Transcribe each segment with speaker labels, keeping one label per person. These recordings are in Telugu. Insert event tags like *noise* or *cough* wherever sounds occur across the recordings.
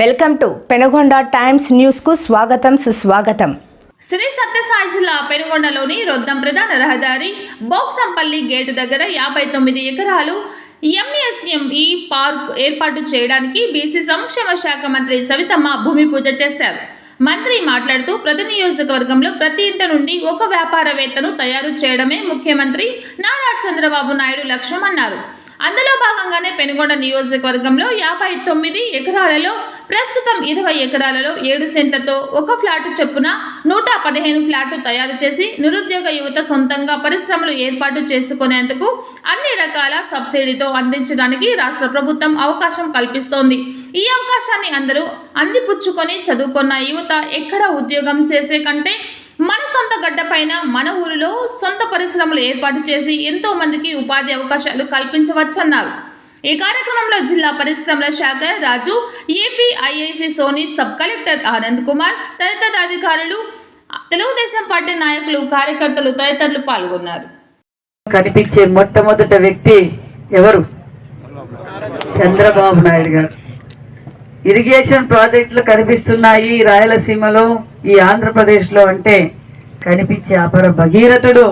Speaker 1: వెల్కమ్ టు పెనగొండ టైమ్స్ న్యూస్కు స్వాగతం సుస్వాగతం.
Speaker 2: శ్రీ సత్యసాయి జిల్లా పెనుగొండలోని రొద్దం ప్రధాన రహదారి బోక్సంపల్లి గేటు దగ్గర యాభై తొమ్మిది ఎకరాలు ఎంఎస్ఎంఈ పార్క్ ఏర్పాటు చేయడానికి బీసీ సంక్షేమ శాఖ మంత్రి సవితమ్మ భూమి పూజ చేశారు. మంత్రి మాట్లాడుతూ ప్రతి నియోజకవర్గంలో ప్రతి ఇంటి నుండి ఒక వ్యాపారవేత్తను తయారు చేయడమే ముఖ్యమంత్రి నారా చంద్రబాబు నాయుడు లక్ష్యం అన్నారు. అందులో భాగంగానే పెనుగొండ నియోజకవర్గంలో యాభై తొమ్మిది ఎకరాలలో ప్రస్తుతం ఇరవై ఎకరాలలో ఏడు సెంట్లతో ఒక ఫ్లాట్ చొప్పున నూట పదిహేను ఫ్లాట్లు తయారు చేసి నిరుద్యోగ యువత సొంతంగా పరిశ్రమలు ఏర్పాటు చేసుకునేందుకు అన్ని రకాల సబ్సిడీతో అందించడానికి రాష్ట్ర ప్రభుత్వం అవకాశం కల్పిస్తోంది. ఈ అవకాశాన్ని అందరూ అందిపుచ్చుకొని చదువుకున్న యువత ఎక్కడ ఉద్యోగం చేసే కంటే మన సొంత గడ్డపైన మన ఊరిలో సొంత పరిశ్రమలు ఏర్పాటు చేసి ఎంతో మందికి ఉపాధి అవకాశాలు కల్పించవచ్చన్నారు. ఈ కార్యక్రమంలో జిల్లా పరిశ్రమల శాఖ Raju AP IIC Soni sub collector Anand Kumar తదితర అధికారులు తెలుగుదేశం పార్టీ నాయకులు కార్యకర్తలు తదితరులు పాల్గొన్నారు.
Speaker 3: కనిపించే మొట్టమొదటి వ్యక్తి ఎవరు? చంద్రబాబు నాయుడు గారు. ఇరిగేషన్ ప్రాజెక్టులు కనిపిస్తున్నాయి రాయలసీమలో. ఈ ఆంధ్రప్రదేశ్లో అంటే కనిపించే అపర భగీరథుడు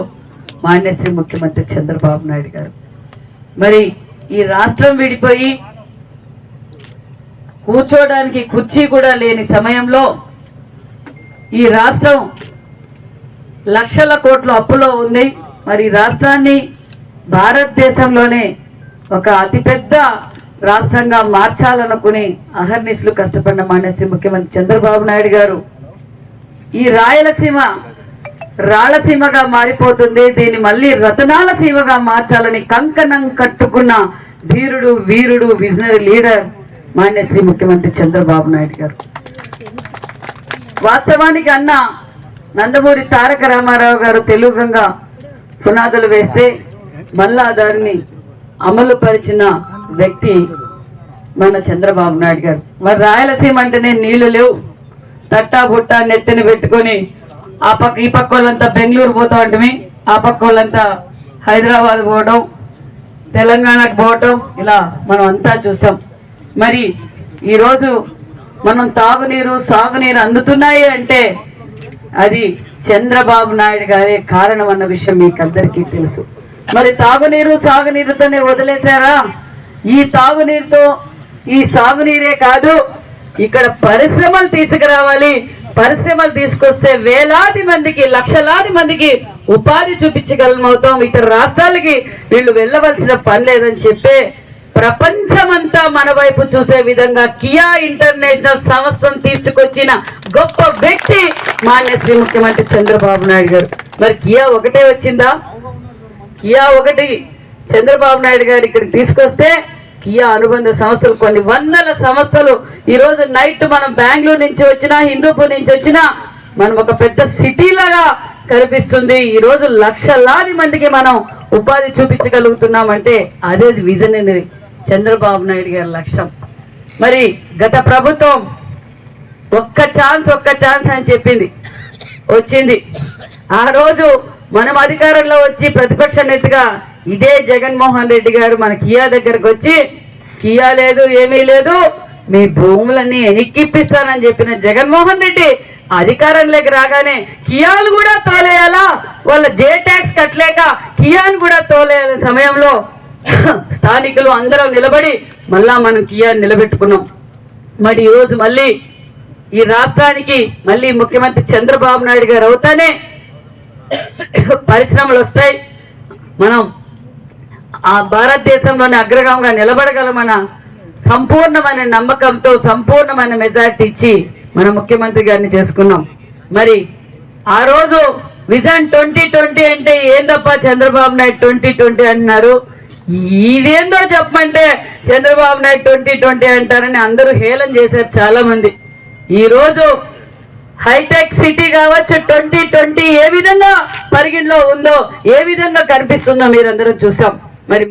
Speaker 3: మాన్యశ్రీ ముఖ్యమంత్రి చంద్రబాబు నాయుడు గారు. మరి ఈ రాష్ట్రం విడిపోయి కూర్చోడానికి కుర్చీ కూడా లేని సమయంలో ఈ రాష్ట్రం లక్షల కోట్ల అప్పులో ఉంది. మరి రాష్ట్రాన్ని భారతదేశంలోనే ఒక అతిపెద్ద రాష్ట్రంగా మార్చాలనుకుని అహర్నిశలు కష్టపడిన మాన్యశ్రీ ముఖ్యమంత్రి చంద్రబాబు నాయుడు గారు ఈ రాయలసీమ రాళసీమగా మారిపోతుంది. దీన్ని మళ్ళీ రతనాల సీమగా మార్చాలని కంకణం కట్టుకున్న ధీరుడు వీరుడు విజనరీ లీడర్ మాన్యశ్రీ ముఖ్యమంత్రి చంద్రబాబు నాయుడు గారు. వాస్తవానికి అన్న నందమూరి తారక రామారావు గారు తెలుగుగా పునాదులు వేస్తే మళ్ళా దారిని అమలు పరిచిన వ్యక్తి మన చంద్రబాబు నాయుడు గారు. మరి రాయలసీమ అంటేనే నీళ్ళు లేవు. తట్టా బుట్ట నెత్తిన పెట్టుకొని ఆ పక్క ఈ పక్క వాళ్ళంతా బెంగళూరు పోతా ఉంటుంది ఆ పక్క వాళ్ళంతా హైదరాబాద్ పోవడం తెలంగాణకు పోవటం ఇలా మనం అంతా చూసాం. మరి ఈరోజు మనం తాగునీరు సాగునీరు అందుతున్నాయి అంటే అది చంద్రబాబు నాయుడు గారే కారణం అన్న విషయం మీకు అందరికీ తెలుసు. మరి తాగునీరు సాగునీరుతోనే వదిలేశారా? ఈ తాగునీరుతో ఈ సాగునీరే కాదు ఇక్కడ పరిశ్రమలు తీసుకురావాలి. పరిశ్రమలు తీసుకొస్తే వేలాది మందికి లక్షలాది మందికి ఉపాధి చూపించగలమవుతాం ఇతర రాష్ట్రాలకి వీళ్ళు వెళ్ళవలసిన పని లేదని చెప్పే ప్రపంచమంతా మన వైపు చూసే విధంగా కియా ఇంటర్నేషనల్ సంస్థను తీసుకొచ్చిన గొప్ప వ్యక్తి మాన్య శ్రీ ముఖ్యమంత్రి చంద్రబాబు నాయుడు గారు. మరి కియా ఒకటే వచ్చిందా? కియా ఒకటి. చంద్రబాబు నాయుడు గారు ఇక్కడ తీసుకొస్తే కియా అనుబంధ సంస్థలు కొన్ని వందల సంస్థలు ఈరోజు నైట్ మనం బెంగళూరు నుంచి వచ్చినా హిందూపూర్ నుంచి వచ్చినా మనం ఒక పెద్ద సిటీలాగా కనిపిస్తుంది. ఈరోజు లక్షలాది మందికి మనం ఉపాధి చూపించగలుగుతున్నామంటే అదే అనేది చంద్రబాబు నాయుడు గారి లక్ష్యం. మరి గత ప్రభుత్వం ఒక్క ఛాన్స్ ఒక్క ఛాన్స్ అని చెప్పింది. వచ్చింది. ఆ రోజు మనం అధికారంలో వచ్చి ప్రతిపక్ష నేతగా ఇదే జగన్మోహన్ రెడ్డి గారు మన కియా దగ్గరకు వచ్చి కియా లేదు ఏమీ లేదు మీ భూములన్నీ ఎనిక్కిప్పిస్తానని చెప్పిన జగన్మోహన్ రెడ్డి అధికారంలోకి రాగానే కియాలు కూడా తోలేయాలా? వాళ్ళ జే ట్యాక్స్ కట్టలేక కియాను కూడా తోలేయాల సమయంలో. *laughs* స్థానికులు అందరం నిలబడి మళ్ళా మనం కియా నిలబెట్టుకున్నాం. మరి ఈరోజు మళ్ళీ ఈ రాష్ట్రానికి మళ్ళీ ముఖ్యమంత్రి చంద్రబాబు నాయుడు గారు అవుతానే పరిశ్రమలు వస్తాయి. మనం ఆ భారతదేశంలోని అగ్రగంగా నిలబడగలమన్న సంపూర్ణమైన నమ్మకంతో సంపూర్ణమైన మెజార్టీ ఇచ్చి మన ముఖ్యమంత్రి గారిని చేసుకున్నాం. మరి ఆ రోజు విజన్ ట్వంటీ ట్వంటీ అంటే ఏందప్ప చంద్రబాబు నాయుడు ట్వంటీ ట్వంటీ అంటున్నారు? ఇదేందో చెప్పమంటే చంద్రబాబు నాయుడు ట్వంటీ ట్వంటీ అంటారని అందరూ హేళన చేశారు చాలా మంది హైటెక్ సిటీ కావచ్చు ట్వంటీ ట్వంటీ ఏ విధంగా పరిగిణలో ఉందో ఏ విధంగా కనిపిస్తుందో మీరందరూ చూసాం.